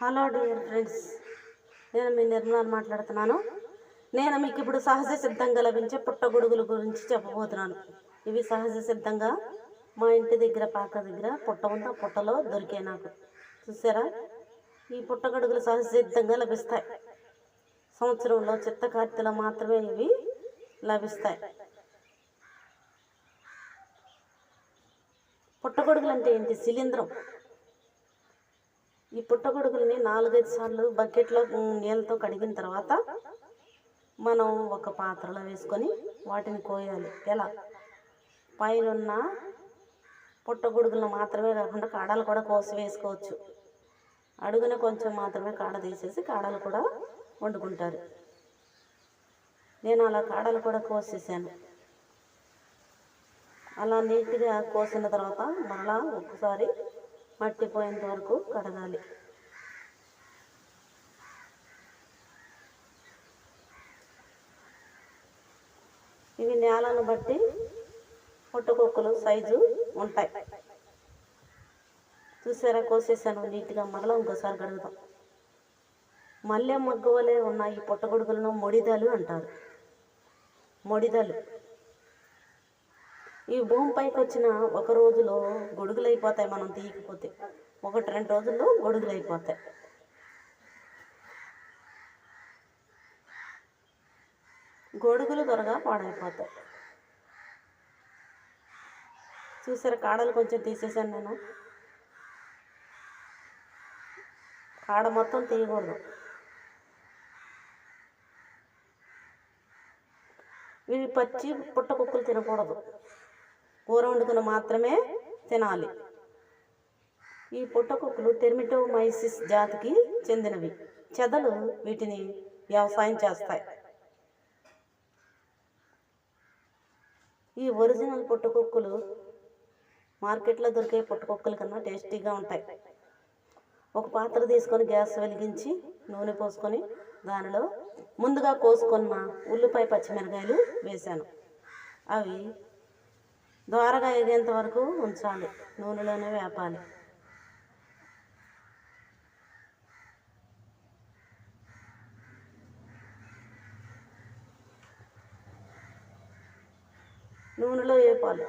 Hello dear friends నేను మీ నిర్మలా మాట్లాడుతున్నాను. నేను మీకు ఇప్పుడు సహజ సిద్ధంగా లభించే పుట్టగొడుగుల గురించి చెప్పబోతున్నాను. ఇవి సహజ సిద్ధంగా మా ఇంటి దగ్గర పాక దగ్గర పుట్ట ఉంది? ఆ పుట్టలో దొరికాయి నాకు. చూసారా? ఈ పుట్టగొడుగులు సహజ సిద్ధంగా లభిస్తాయి. సంవత్సరంలో చిత్తకార్తెలో మాత్రమే ఇవి లభిస్తాయి. పుట్టగొడుగులు అంటే ఏంటి? శిలీంధ్రం పుట్టగొడుగుల్ని నాలుగైదు సార్లు బకెట్లో నీళ్ళతో కడిగిన తర్వాత మనం ఒక పాత్రలో వేసుకొని వాటిని కోయాలి. ఎలా? పైన ఉన్న పుట్టగొడుగులను మాత్రమే కాకుండా కాడలు కూడా కోసి వేసుకోవచ్చు. అడుగున కొంచెం మాత్రమే కాడ తీసేసి కాడలు కూడా వండుకుంటారు. నేను అలా కాడలు కూడా కోసేసాను. అలా నీట్గా కోసిన తర్వాత మళ్ళా ఒకసారి మట్టి పోయేంత వరకు కడగాలి ఇవి నేలను బట్టి పుట్టకొక్కలు సైజు ఉంటాయి. చూసారా? కోసేసాను నీట్గా. మరలా ఇంకోసారి కడుగుతాం మల్లె మగ్గువలే ఉన్న ఈ పుట్టగొడుగులను మొడిదలు అంటారు. మొడిదలు. ఈ భూమి పైకి వచ్చిన ఒక రోజులో గొడుగులు అయిపోతాయి మనం తీయకపోతే. ఒకటి రెండు రోజుల్లో గొడుగులు గొడుగులు త్వరగా పాడైపోతాయి. చూసారు కాడలు కొంచెం తీసేసాను నేను. కాడ మొత్తం తీయకూడదు. ఇవి పచ్చి పుట్టకుక్కలు తినకూడదు. కూర వండుకుని మాత్రమే తినాలి. ఈ పుట్టకుక్కలు టెర్మిటోమైసిస్ జాతికి చెందినవి. చెదలు వీటిని వ్యవసాయం చేస్తాయి. ఈ ఒరిజినల్ పుట్టుకొక్కులు మార్కెట్లో దొరికే పుట్టకుక్కల కన్నా టేస్టీగా ఉంటాయి. ఒక పాత్ర తీసుకొని గ్యాస్ వెలిగించి నూనె పోసుకొని దానిలో ముందుగా కోసుకున్న ఉల్లిపాయ పచ్చిమిరకాయలు వేశాను. అవి ద్వారగా ఎగేంత వరకు ఉంచాలి. నూనెలోనే వేపాలి. నూనెలో వేపాలి.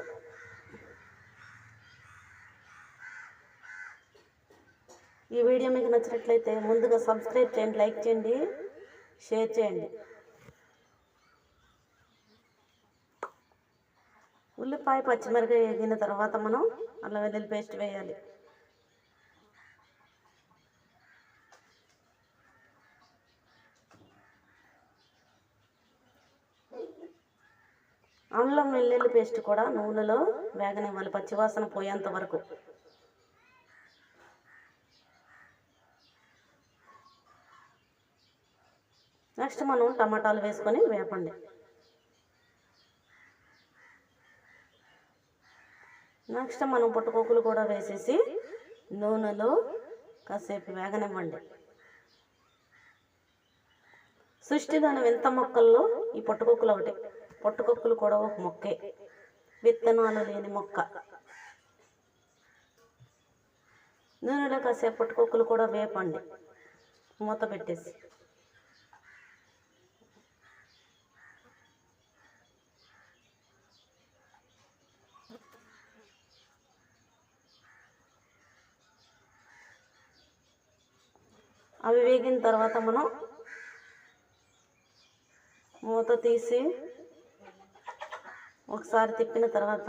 ఈ వీడియో మీకు నచ్చినట్లయితే ముందుగా సబ్స్క్రైబ్ చేయండి లైక్ చేయండి షేర్ చేయండి. ఉల్లిపాయ పచ్చిమిరకాయ వేగిన తర్వాత మనం అల్లం వెల్లుల్లి పేస్ట్ వేయాలి. ఆమ్లం వెల్లుల్లి పేస్ట్ కూడా నూనెలో వేగనివ్వాలి పచ్చివాసన పోయేంత వరకు. నెక్స్ట్ మనం టమాటాలు వేసుకొని వేపండి. నెక్స్ట్ మనం పుట్టకోకులు కూడా వేసేసి నూనెలో కాసేపు వేగనివ్వండి. సృష్టిలోని వింత మొక్కల్లో ఈ పుట్టకొక్కులు ఒకటి. పుట్టకొక్కులు కూడా ఒక మొక్కే. విత్తనాలు లేని మొక్క. నూనెలో కాసేపు పుట్టకొక్కులు కూడా వేపండి. మూత పెట్టేసి. అవి వేగిన తర్వాత మనం మూత తీసి ఒకసారి తిప్పిన తర్వాత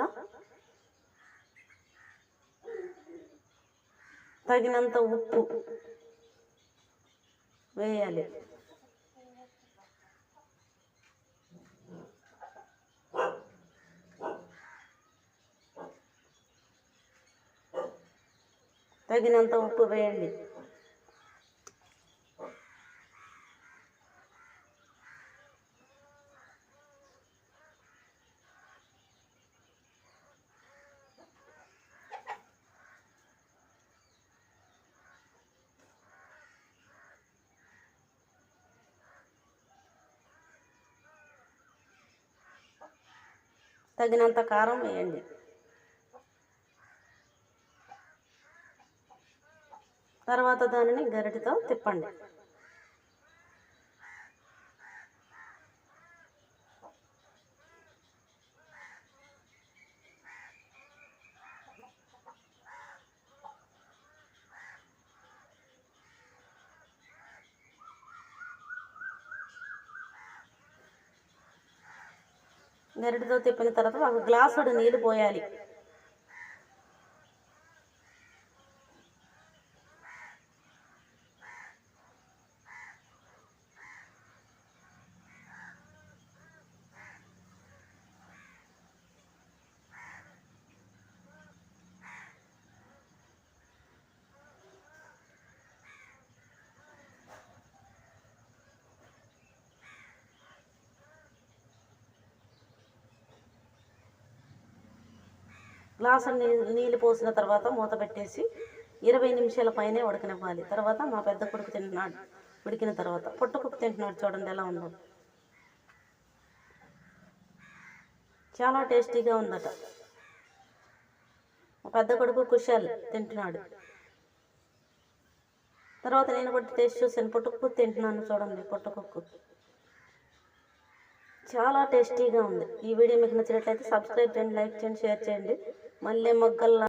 తగినంత ఉప్పు వేయాలి. తగినంత ఉప్పు వేయండి. తగినంత కారం వేయండి. తర్వాత దానిని గరిటితో తిప్పండి. నెరటితో తిప్పిన తర్వాత ఒక గ్లాసుడు నీళ్ళు పోయాలి. గ్లాసు నీళ్ళు పోసిన తర్వాత మూత పెట్టేసి ఇరవై నిమిషాల పైనే ఉడకనివ్వాలి. తర్వాత మా పెద్ద కొడుకు తింటున్నాడు. ఉడికిన తర్వాత పుట్ట తింటున్నాడు చూడండి ఎలా ఉందో. చాలా టేస్టీగా ఉందట. మా పెద్ద కొడుకు కుషాల్ తింటున్నాడు. తర్వాత నేను కూడా టేస్ట్ చూసాను పుట్టుకు తింటున్నాను చూడండి పుట్టుకుక్కు చాలా టేస్టీగా ఉంది. ఈ వీడియో మీకు నచ్చినట్లయితే సబ్స్క్రైబ్ చేయండి లైక్ చేయండి షేర్ చేయండి. మళ్ళీ మొగ్గల్లా